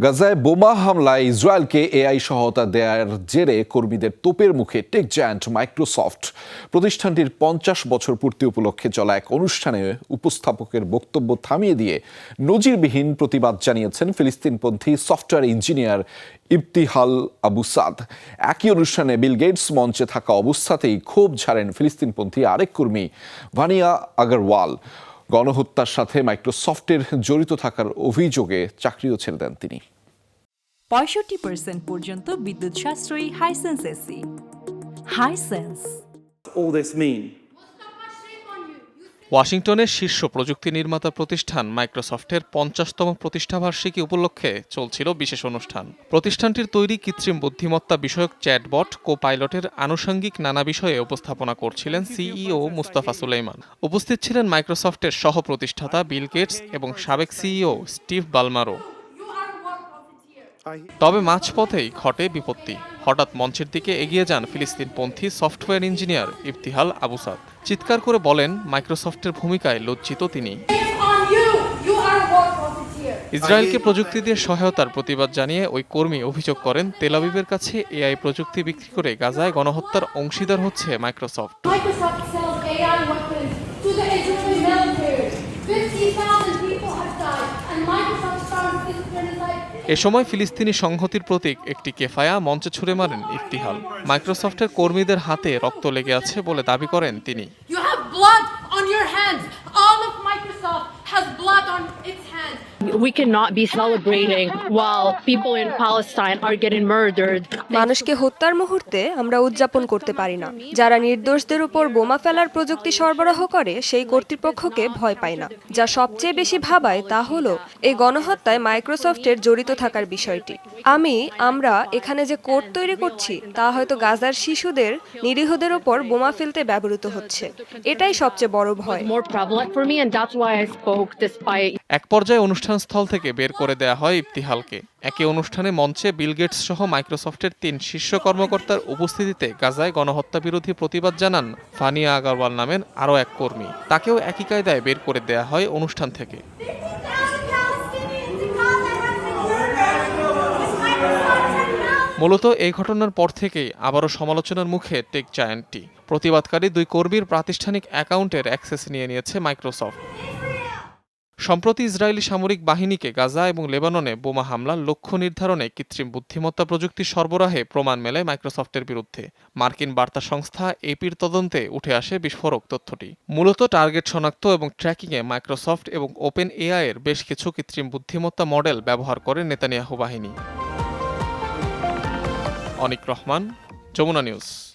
গাজায় বোমা হামলায় ইসরায়েলকে এআই সহায়তা দেওয়ার জেরে কর্মীদের তোপের মুখে টেক জায়ান্ট মাইক্রোসফট। প্রতিষ্ঠানটির পঞ্চাশ বছর পূর্তি উপলক্ষে চলা এক অনুষ্ঠানে উপস্থাপকের বক্তব্য থামিয়ে দিয়ে নজিরবিহীন প্রতিবাদ জানিয়েছেন ফিলিস্তিনপন্থী software engineer Ibtihal Abu Saad. একই অনুষ্ঠানে বিল গেটস মঞ্চে থাকা অবস্থাতেই ক্ষোভ ঝাড়েন ফিলিস্তিনপন্থী আরেক কর্মী, ভানিয়া আগরওয়াল। গণহত্যার সাথে মাইক্রোসফটের জড়িত থাকার অভিযোগে চাকরিও ছেড়ে দেন তিনি পঁয়ষট্টি পার্সেন্ট পর্যন্ত বিদ্যুৎ সাশ্রয়ী Hisense AC Hisense all this mean? ওয়াশিংটনের শীর্ষ প্রযুক্তি নির্মাতা প্রতিষ্ঠান মাইক্রোসফটের পঞ্চাশতম প্রতিষ্ঠাবার্ষিকী উপলক্ষে চলছিল বিশেষ অনুষ্ঠান। প্রতিষ্ঠানটির তৈরি কৃত্রিম বুদ্ধিমত্তা বিষয়ক চ্যাটবট কো পাইলটের আনুষঙ্গিক নানা বিষয়ে উপস্থাপনা করছিলেন সিইও মুস্তাফা সুলাইমান। উপস্থিত ছিলেন মাইক্রোসফটের সহ প্রতিষ্ঠাতা বিল গেটস এবং সাবেক সিইও স্টিভ বালমারো। তবে মাঝপথেই ঘটে বিপত্তি। হঠাৎ মঞ্চের দিকে এগিয়ে যান ফিলিস্তিনপন্থী সফটওয়্যার ইঞ্জিনিয়ার ইফতিহাল আবুসাদ চিৎকার করে বলেন, মাইক্রোসফটের ভূমিকায় লজ্জিত তিনি. ইসরায়েলকে প্রযুক্তি দিয়ে সহায়তার প্রতিবাদ জানিয়ে ওই কর্মী অভিযোগ করেন তেলাবিবের কাছে এআই প্রযুক্তি বিক্রি করে গাজায় গণহত্যার অংশীদার হচ্ছে মাইক্রোসফট এ সময় ফিলিস্তিনি সংহতির প্রতীক একটি কেফায়া মঞ্চে ছুড়ে মারেন ইফতিহাল। মাইক্রোসফটের কর্মীদের হাতে রক্ত লেগে আছে বলে দাবি করেন তিনি। We cannot be celebrating while people in Palestine are getting murdered. মানুষকে হত্যার মুহূর্তে আমরা উদযাপন করতে পারি না। যারা নির্দোষদের উপর বোমা ফেলার প্রযুক্তি সরবরাহ করে সেই কর্তৃপক্ষকে ভয় পায় না। যা সবচেয়ে বেশি ভাবায় তা হলো এই গণহত্যায় মাইক্রোসফটের জড়িত থাকার বিষয়টি। আমি আমরা এখানে যে কোড তৈরি করছি তা হয়তো গাজার শিশুদের নিরীহদের ওপর বোমা ফেলতে ব্যবহৃত হচ্ছে। এটাই সবচেয়ে বড় ভয়। এক পর্যায়ে অনুষ্ঠানস্থল থেকে বের করে দেয়া হয় ইফতিহালকে। একই অনুষ্ঠানে মঞ্চে বিল গেটস সহ মাইক্রোসফটের তিন শীর্ষ কর্মকর্তার উপস্থিতিতে গাজায় গণহত্যা বিরোধী প্রতিবাদ জানান ফানিয়া আগারওয়াল নামের আরও এক কর্মী। তাকেও একই কায়দায় বের করে দেয়া হয় অনুষ্ঠান থেকে। মূলত এই ঘটনার পর থেকেই আবারও সমালোচনার মুখে টেক জায়ান্টটি। প্রতিবাদকারী দুই কর্মীর প্রাতিষ্ঠানিক অ্যাকাউন্টের অ্যাক্সেস নিয়ে নিয়েছে মাইক্রোসফট। সম্প্রতি ইসরায়েলি সামরিক বাহিনীকে গাজা এবং লেবাননে বোমা হামলার লক্ষ্য নির্ধারণে কৃত্রিম বুদ্ধিমত্তা প্রযুক্তি সরবরাহে প্রমাণ মেলে মাইক্রোসফটের বিরুদ্ধে। মার্কিন বার্তা সংস্থা এপির তদন্তে উঠে আসে বিস্ফোরক তথ্যটি। মূলত টার্গেট শনাক্ত এবং ট্র্যাকিংয়ে মাইক্রোসফট এবং ওপেন এআই এর বেশ কিছু কৃত্রিম বুদ্ধিমত্তা মডেল ব্যবহার করে নেতানিয়াহু বাহিনী। অনিক রহমান, যমুনা নিউজ।